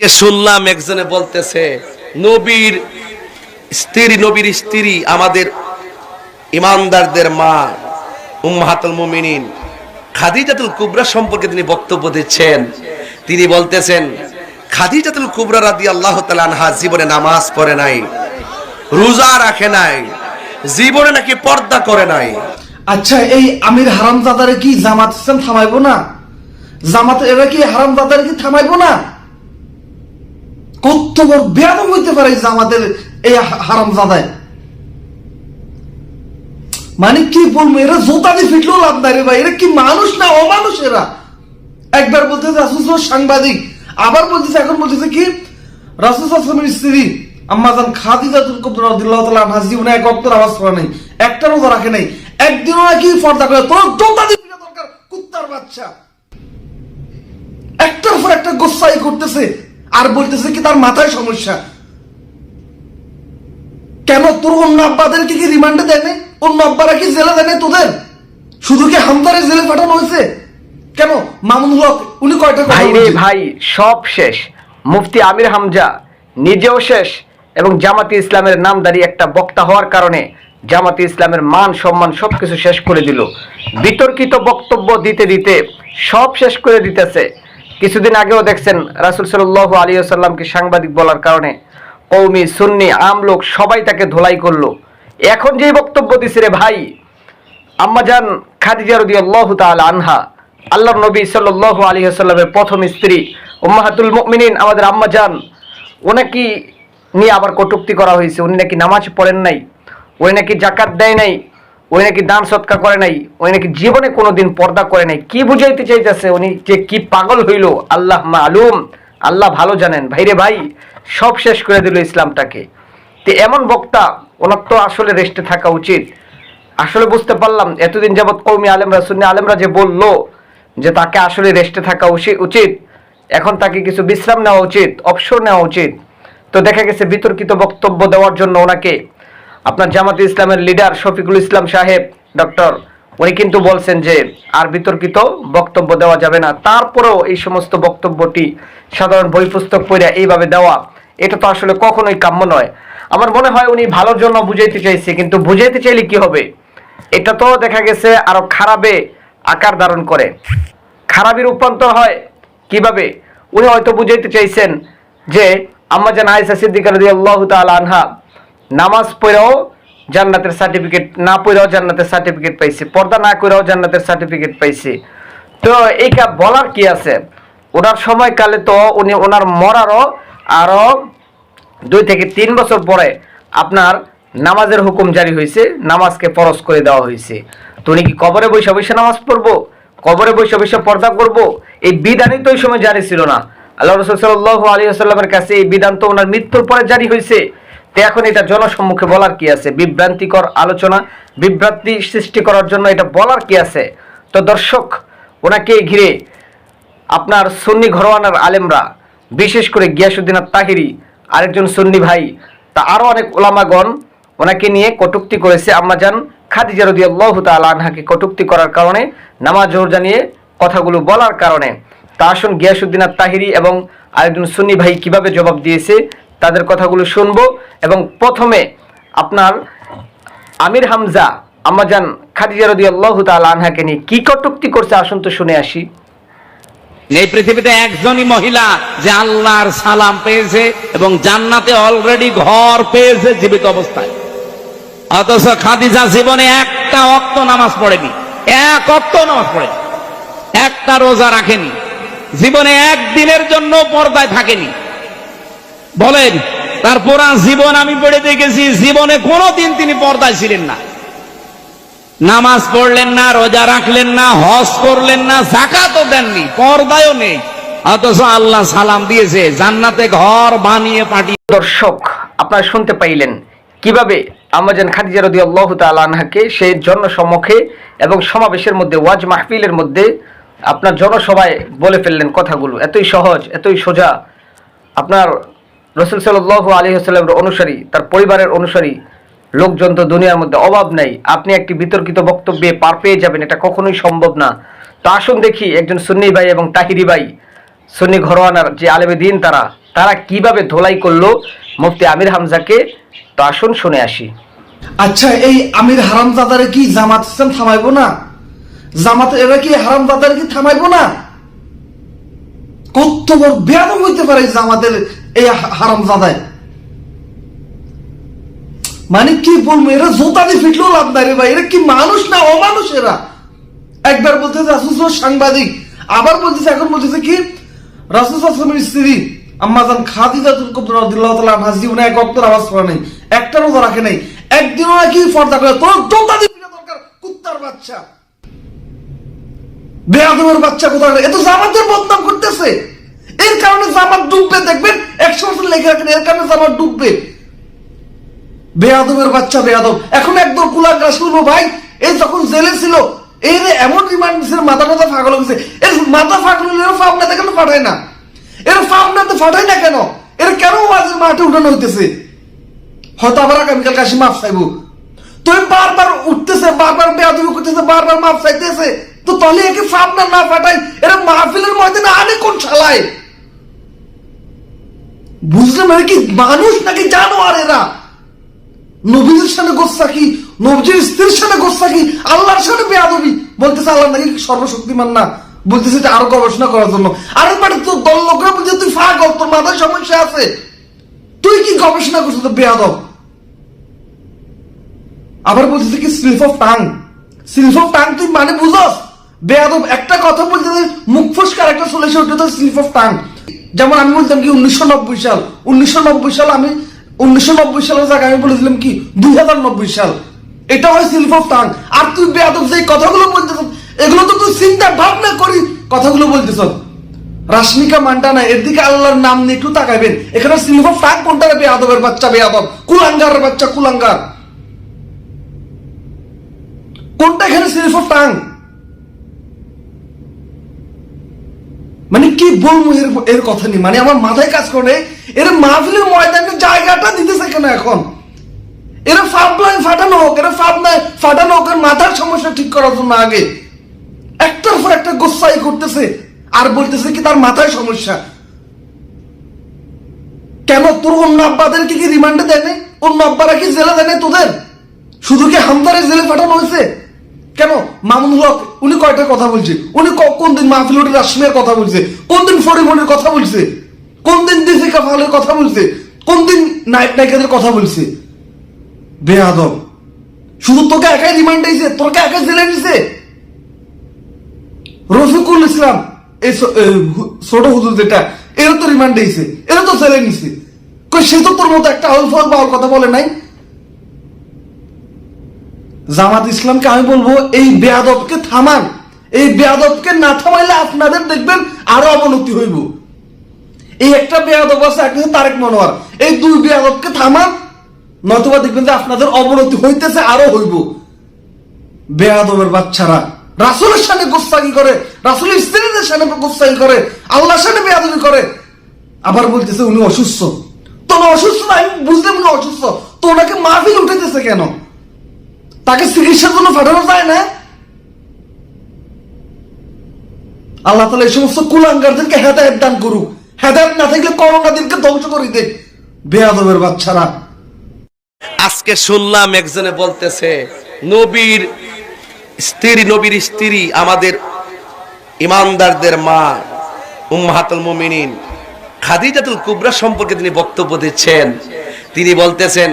কে শুনলাম একজনে বলতেছে, নবীর স্ত্রী নবীর স্ত্রী আমাদের ইমানদারদের মা, উম্মাহাতুল মুমিনিন, খাদিজাতুল কুবরা সম্পর্কে তিনি বক্তব্য দিচ্ছেন। তিনি বলতেছেন, খাদিজাতুল কুবরা রাদি আল্লাহ আনহা জীবনে নামাজ পড়ে নাই, রোজা রাখে নাই, জীবনে নাকি পর্দা করে নাই। আচ্ছা এই আমির হারামজাদারে কি জামাত থামাইবো না? জামাত এরা কি হারামজাদারে কি থামাইবো না? কত বড় হইতে পারে এই জামাতের এই হারামজাদায় মানে কি বলব, এরা জোতা দিয়ে লাভ নাই রে ভাই, এরা কি মানুষ না অমানুষ এরা? একবার সাংবাদিক, আবার বলতেছে, এখন বলতেছে কি? আসলামের স্ত্রী আম্মাজান জীবনে এক নামাজ পড়ে নাই, একটা রোজা রাখে নাই, একদিনও নাকি পর্দা করে, তোর জোতা দিয়ে দরকার, কুত্তার বাচ্চা। একটার পর একটা গোসাই করতেছে আর বলতেছে কি তার মাথায় সমস্যা। কেন তোর অন্য আব্বাদেরকে কি রিমান্ডে দেয় অন্য আব্বারা কি জেলে দেয় তোদের? শুধু কি হামদারে জেলে পাঠানো হয়েছে? কেন? মামুন হক উনি কয়টা ভাই রে ভাই সব শেষ। মুফতি আমির হামজা নিজেও শেষ এবং জামাতি ইসলামের নামদারি একটা বক্তা হওয়ার কারণে জামাতি ইসলামের মান সম্মান সবকিছু শেষ করে দিল। বিতর্কিত বক্তব্য দিতে দিতে সব শেষ করে দিতেছে। কিছুদিন আগেও দেখছেন রাসুল সাল্লাহ আলী সাল্লামকে সাংবাদিক বলার কারণে কৌমি সুন্নি আমলোক সবাই তাকে ধোলাই করল। এখন যেই বক্তব্য দিছে রে ভাই আম্মাজান খাদিজা রাদিয়াল্লাহু তাআলা আনহা আল্লাহ নবী সাল্লাল্লাহু আলাইহি ওয়াসাল্লামের প্রথম স্ত্রী উম্মাহাতুল মুমিনিন, আমাদের আম্মাজান ওনাকে নিয়ে আবার কটুক্তি করা হয়েছে। উনি নাকি নামাজ পড়েন নাই, উনি নাকি জাকাত দেয় নাই উনি নাকি দান সৎকার করে নাই, ওই নাকি জীবনে কোনোদিন পর্দা করে নাই। কি বুঝাইতে চাইতেছে উনি যে কি পাগল হইল? আল্লাহ মালুম, আল্লাহ ভালো জানেন। ভাইরে ভাই, সব শেষ করে দিল ইসলামটাকে। তো এমন বক্তা, ওনার তো আসলে রেস্টে থাকা উচিত। আসলে বুঝতে পারলাম, এতদিন যাবৎ কৌমি আলেমরা, সুন্নি আলেমরা যে বলল যে তাকে আসলে রেস্টে থাকা উচি- উচিত, এখন তাকে কিছু বিশ্রাম নেওয়া উচিত, অবসর নেওয়া উচিত। তো দেখা গেছে বিতর্কিত বক্তব্য দেওয়ার জন্য ওনাকে আপনার জামাতে ইসলামের লিডার শফিকুল ইসলাম সাহেব, ডক্টর, উনি কিন্তু বলছেন যে আর বিতর্কিত বক্তব্য দেওয়া যাবে না। তারপরেও এই সমস্ত বক্তব্যটি সাধারণ বই পুস্তক পড়ে এইভাবে দেওয়া, এটা তো আসলে কখনোই কাম্য নয়। আমার মনে হয় উনি ভালোর জন্য বুঝাইতে চাইছে, কিন্তু বুঝাইতে চাইলে কি হবে? এটা তো দেখা গেছে আরও খারাপে আকার ধারণ করে। খারাপের রূপান্তর হয় কীভাবে? উনি হয়তো বুঝাইতে চাইছেন যে আম্মা জান আয়েশা সিদ্দিকার আনহা নামাজ পড়েও জান্নাতের সার্টিফিকেট না পড়েও জান্নাতের সার্টিফিকেট পাইছে, পর্দা না করেও জান্নাতের সার্টিফিকেট পাইছে। তো এইটা বলার কি আছে? ওনার সময়কালে তো উনি ওনার মরারও আরও দুই থেকে তিন বছর পরে আপনার নামাজের হুকুম জারি হয়েছে নামাজকে ফরজ করে দেওয়া হয়েছে তো উনি কি কবরে বসে বসে নামাজ পড়ব? কবরে বসে বসে পর্দা করব? এই বিধানই তো ওই সময় জারি ছিল না। আল্লাহ রসুল সাল্লাহ আলী আসাল্লামের কাছে এই বিধান তো ওনার মৃত্যুর পরে জারি হয়েছে তো এখন এটা জনসম্মুখে বলার কি আছে? বিভ্রান্তিকর আলোচনা, বিভ্রান্তি সৃষ্টি করার জন্য এটা বলার কি আছে? তো দর্শক, ওনাকে ঘিরে আপনার সুন্নি ঘরোয়ানার আলেমরা, বিশেষ করে গিয়াসুদ্দিন তাহিরি আরেকজন সুন্নি ভাই, তা আরও অনেক ওলামাগণ ওনাকে নিয়ে কটুক্তি করেছে। আম্মাজান খাদিজা রদি আল্লাহ আনহাকে কটুক্তি করার কারণে, নামাজ জোর জানিয়ে কথাগুলো বলার কারণে। তা আসুন গিয়াসুদ্দিন তাহিরি এবং আরেকজন সুন্নি ভাই কীভাবে জবাব দিয়েছে তাদের কথাগুলো শুনব এবং প্রথমে আপনার আমির হামজা আমাজান খাদিজা রদি আল্লাহ আনহাকে নিয়ে কি কটুক্তি করছে আসুন তো শুনে আসি। এই পৃথিবীতে একজনই মহিলা যে আল্লাহর সালাম পেয়েছে এবং জান্নাতে অলরেডি ঘর পেয়েছে জীবিত অবস্থায়। অথচ খাদিজা জীবনে একটা অক্ত নামাজ পড়েনি, এক অক্ত নামাজ পড়েনি, একটা রোজা রাখেনি, জীবনে একদিনের জন্য পর্দায় থাকেনি। বলেন, তার পুরা জীবন আমি পড়ে দেখেছি, জীবনে কোনোদিন তিনি পর্দায় ছিলেন না। নামাজ পড়লেন না, রোজা রাখলেন না, হজ করলেন না, জাকাতও দেননি, পর্দায়ও নেই। অথচ আল্লাহ সালাম দিয়েছে, জান্নাতে ঘর বানিয়ে পাঠিয়ে দর্শক, আপনারা শুনতে পাইলেন কীভাবে আমাজান খাদিজা রদি আল্লাহ আনহাকে সেই জনসম্মুখে এবং সমাবেশের মধ্যে, ওয়াজ মাহফিলের মধ্যে আপনার জনসভায় বলে ফেললেন কথাগুলো। এতই সহজ, এতই সোজা। আপনার রসুল সাল্লাহ আলী হাস্লামের অনুসারী, তার পরিবারের অনুসারী, লোকজন তো দুনিয়ার মধ্যে অভাব নাই। আপনি একটি বিতর্কিত বক্তব্যে পার পেয়ে যাবেন, এটা কখনোই সম্ভব না। তো আসুন দেখি একজন সুন্নি ভাই এবং তাহিরি ভাই, সুন্নি ঘরোয়ানার যে আলেমে দিন তারা তারা কীভাবে ধোলাই করল মুফতি আমির হামজাকে? তো আসুন শুনে আসি। আচ্ছা এই আমির হারামজাদারে কি জামাত ইসলাম থামাইবো না? জামাত এরা কি হারামজাদারে কি থামাইবো না? কত বড় বেয়াদব হইতে পারে জামাতের এই হা- হারামজাদায় মানে কি বলব, এরা জোতা দিয়ে ফিটলেও লাভ নাই ভাই, এরা কি মানুষ না অমানুষ এরা? একবার বলতেছে রাসুল সাংবাদিক, আবার বলতেছে, এখন বলতেছে কি? রাসুল আসলামের স্ত্রী আম্মাজান কুবরা রাদিয়াল্লাহু তাআলা আনহা জীবনে এক ওয়াক্ত নামাজ পড়ে নাই, একটা রোজা রাখে নাই, একদিনও নাকি পর্দা করে, তোর জোতা ফিরে দরকার, কুত্তার বাচ্চা। বেয়াদবের বাচ্চা কোথায়? এ তো জামাতের বদনাম করতেছে। এর কারণে জামাত ডুববে, দেখবেন? একশো বছর লেগে রাখেন, এর কারণে জামাত ডুববে। বেয়াদবের বাচ্চা, বেয়াদব। এখন একদম কুলাঙ্গা শুনব ভাই এই যখন জেলে ছিল এই রে এমন রিমান্ড দিচ্ছে মাথা হয়েছে এর মাথা ফাবনাতে কেন না। এর ফাটায় না কেন? এর কেন মাঝে মাঠে উঠানো হইতেছে? হয়তো আবার আগামীকাল কাশি মাফ চাইব। তুই বারবার উঠতেছে, বারবার বেয়াদবি করতেছে, বারবার মাফ চাইতেছে। তো তলে একে ফাবনা না ফাটাই এরা মাহফিলের ময়দানে আনে কোন শালায়? বুঝলে মানে কি মানুষ নাকি জানোয়ার এরা নবীদের সাথে গোস্তাকি নবজির স্ত্রীর সাথে গোস্তাকি আল্লাহর সাথে বেয়াদবি? বলতেছে আল্লাহ নাকি সর্বশক্তিমান না। বলতেছে আরও গবেষণা করার জন্য। মানে তোর দল লোকরা বলছে তুই তোর সমস্যা আছে। তুই কি গবেষণা করছিস তো বেয়াদব? আবার বলতেছে কি slip of tongue slip of tongue তুই মানে বুঝস? বেয়াদব একটা কথা বলতে মুখ ফুসকার একটা এসে ওটা স্লিপ অফ টাং যেমন আমি বলতাম কি উনিশশো নব্বই সাল, উনিশশো নব্বই সাল আমি উনিশশো নব্বই সালের জায়গায় আমি বলেছিলাম কি দুই হাজার নব্বই সাল। এটা হয় স্লিপ অফ টাং। আর তুই বেয়াদব যে কথাগুলো বলতেছ এগুলো তো তুই চিন্তা ভাবনা করি কথাগুলো বলতেছ। রাশমিকা মান্টানা এর দিকে আল্লাহর নাম নিয়ে একটু তাকাইবেন। এখানে স্লিপ অফ টাং কোনটা বেয়াদবের বাচ্চা, বেয়াদব। কুলাঙ্গারের বাচ্চা, কুলাঙ্গার। কোনটা এখানে সিরিফ অফ টাং? মানে কি বলব এর এর কথা নেই মানে আমার মাথায় কাজ করে এর মাহফিলের ময়দানের জায়গাটা দিতেছে কেন এখন? এরা নয় ফাটানো হোক, এরা ফাপ নয় ফাটানো হোক মাথার সমস্যা ঠিক করার জন্য আগে। একটার পর একটা গোসাই করতেছে আর বলতেছে কি তার মাথায় সমস্যা। কেন তোর অন্য আব্বাদেরকে কি রিমান্ডে দেয় অন্য আব্বারা কি জেলে দেয় তোদের? শুধু কি হামদারের জেলে পাঠানো হয়েছে? কেন? মামুনুল হক, উনি কয়টা কথা বলছে? উনি কোন দিন মাহফিল উঠে রাশমিয়ার কথা বলছে? কোন দিন ফরিমনের কথা বলছে? কোন দিন দিফিকা ফালের কথা বলছে? কোন দিন নায়ক নায়িকাদের কথা বলছে? বেয়াদব। শুধু তোকে একাই রিমান্ড দিয়েছে? তোকে একাই জেলে নিছে? রফিকুল ইসলাম, এই ছোট হুজুর যেটা এরা তো রিমান্ড দিয়েছে এরা তো জেলে নিছে। সে তো তোর মতো একটা আউল ফল বাউল কথা বলে নাই? জামাত ইসলামকে আমি বলব, এই বেয়াদবকে থামান। এই বেয়াদবকে না থামাইলে আপনাদের দেখবেন আরও অবনতি হইব। এই একটা বেয়াদব আছে একটা তারেক মনোয়ার। এই দুই বেয়াদবকে থামান নতুবা দেখবেন যে আপনাদের অবনতি হইতেছে, আরও হইব। বেয়াদবের বাচ্চারা রাসুলের সামনে গোস্তাকি করে, রাসুলের স্ত্রীদের সামনে গোস্তাকি করে, আল্লাহর সামনে বেয়াদবি করে। আবার বলতেছে, উনি অসুস্থ। তো অসুস্থ না, আমি বুঝলাম উনি অসুস্থ। তো ওনাকে মাহফিল উঠেতেছে কেন? তাকে চিকিৎসার জন্য পাঠানো যায় না? আল্লাহ তালা এই সমস্ত কুলাঙ্গারদেরকে হেদায়ত দান করুক। হেদায়ত না থাকলে করোনাদেরকে ধ্বংস করে দেখ বেয়াদবের বাচ্চারা। আজকে শুনলাম একজনে বলতেছে, নবীর স্ত্রী নবীর স্ত্রী আমাদের ইমানদারদের মা, উম্মাহাতুল মুমিনিন খাদিজাতুল কুবরা সম্পর্কে তিনি বক্তব্য দিচ্ছেন। তিনি বলতেছেন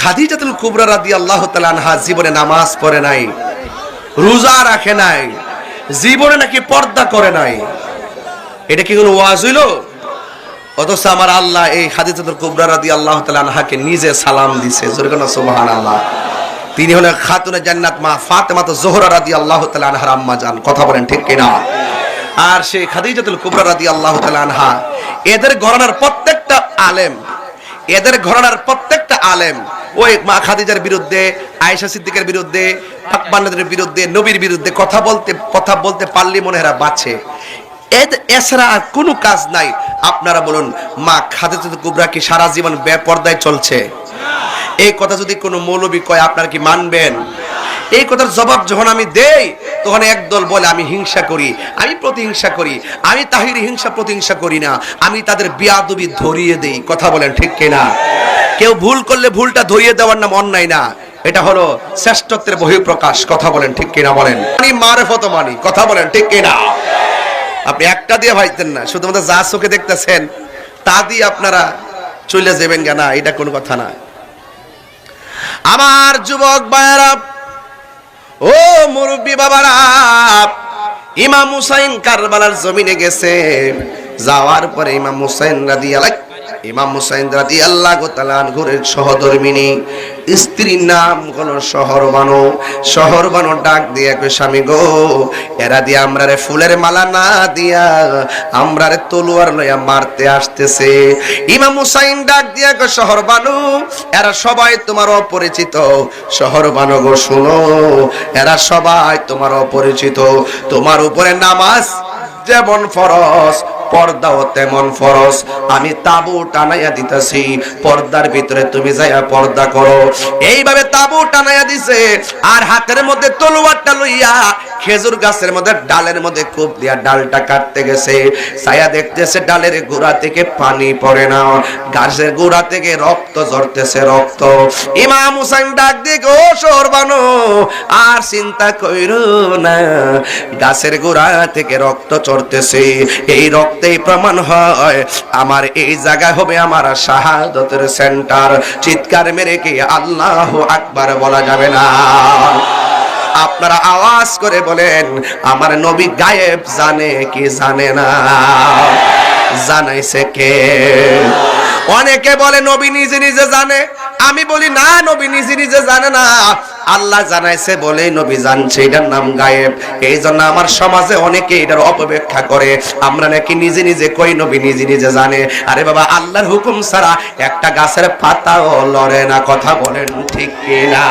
খাদিজাতুল কুবরা রাদি আল্লাহ আনহা জীবনে নামাজ পড়ে নাই, রোজা রাখে নাই, জীবনে নাকি পর্দা করে নাই। এটা কি কোনো ওয়াজ হইল? অথচ আমার আল্লাহ এই খাদিজাতুল কুবরা রাদি আল্লাহ আনহাকে নিজে সালাম দিছে। জোরে কোন সুবহানাল্লাহ। তিনি হলেন খাতুনে জান্নাত মা ফাতেমা তো জোহরা রাদি আল্লাহ তাআলা আনহার আম্মা জান। কথা বলেন ঠিক কিনা? আর সেই খাদিজাতুল কুবরা রাদি আল্লাহ তাআলা আনহা, এদের ঘরানার প্রত্যেকটা আলেম, এদের ঘরানার প্রত্যেকটা আলেম ওই মা খাদিজার বিরুদ্ধে, আয়েশা সিদ্দিকের বিরুদ্ধে পাকবান্নাদের বিরুদ্ধে, নবীর বিরুদ্ধে কথা বলতে কথা বলতে পারলে মনে হয় বাঁচে। এছাড়া আর কোনো কাজ নাই। আপনারা বলুন, মা খাদিজাতুল কুবরা কি সারা জীবন বেপর্দায় চলছে? এই কথা যদি কোনো মৌলবী কয়, আপনারা কি মানবেন? এই কথার জবাব যখন আমি দেই, তখন একদল বলে, আমি হিংসা করি, আমি প্রতিহিংসা করি, আমি তাহির হিংসা প্রতিহিংসা করি না, আমি তাদের বিয়াদবি ধরিয়ে দেই। কথা বলেন ঠিক কিনা? কেউ ভুল করলে ভুলটা ধরিয়ে দেওয়ার নাম অন্যায় না। এটা হলো শ্রেষ্ঠত্বের বহিঃপ্রকাশ। কথা বলেন, ঠিক কিনা বলেন? আমি মারেফত মানি। কথা বলেন, ঠিক কিনা? আপনি একটা দিয়ে ভাইতেন না, শুধুমাত্র যা চোখে দেখতেছেন, তা দিয়ে আপনারা চলে যাবেন না, এটা কোনো কথা না। আমার যুবক ভাইয়েরা, ও মুরব্বী বাবারা, ইমাম হুসাইন কারবালার জমিনে গেছে। যাওয়ার পরে ইমাম হুসাইন রাদিয়াল্লাহ ইমাম হুসাইন রাদিয়াল্লাহু তাআলা আনহুরের সহধর্মিনী। স্ত্রীর নাম হলো শহরবানো শহরবানো ডাক দিয়ে কই স্বামী গো, এরা দিয়ে আমরা রে ফুলের মালা না দিয়া আমরা রে তলোয়ার লইয়া মারতে আসতেছে। ইমাম হুসাইন ডাক দিয়া কই শহরবানু এরা সবাই তোমার অপরিচিত। শহর বানো গো, শুনো, এরা সবাই তোমার অপরিচিত। তোমার উপরে নামাজ যেমন ফরজ পর্দাও তেমন ফরজ। আমি তাবু টানাইয়া দিতেছি, পর্দার ভিতরে তুমি যাইয়া পর্দা করো। এইভাবে তাবু টানাইয়া দিছে, আর হাতের মধ্যে তলোয়ারটা লইয়া খেজুর গাছের মধ্যে, ডালের মধ্যে কূপ দিয়া ডালটা কাটতে গেছে। ছায়া দেখতেছে ডালের গোড়া থেকে পানি পড়ে না। গাছের গোড়া থেকে রক্ত ঝরতেছে রক্ত। ইমাম হুসাইন ডাক দিয়ে, ও সরবানো আর চিন্তা কইরো না, গাছের গোড়া থেকে রক্ত চড়তেছে। এই রক্তেই প্রমাণ হয়। আমার এই জায়গা হবে আমার শাহাদতের সেন্টার। চিৎকার মেরে কি আল্লাহ আকবার বলা যাবে না? আপনারা আওয়াজ করে বলেন, আমার নবী গায়েব জানে কি জানে না? জানাইছে কে? অনেকে বলে, নবী নিজে নিজে জানে। আমি বলি, না, নবী নিজে নিজে জানে না। আল্লাহ জানাইছে, বলে নবী জানছে, এটার নাম গায়েব। এই জন্য আমার সমাজে অনেকে এটার অপব্যাখ্যা করে। আমরা নাকি নিজে নিজে কই নবী, নিজে নিজে জানে। আরে বাবা, আল্লাহর হুকুম ছাড়া একটা গাছের পাতাও লড়ে না, কথা বলেন ঠিক কিনা?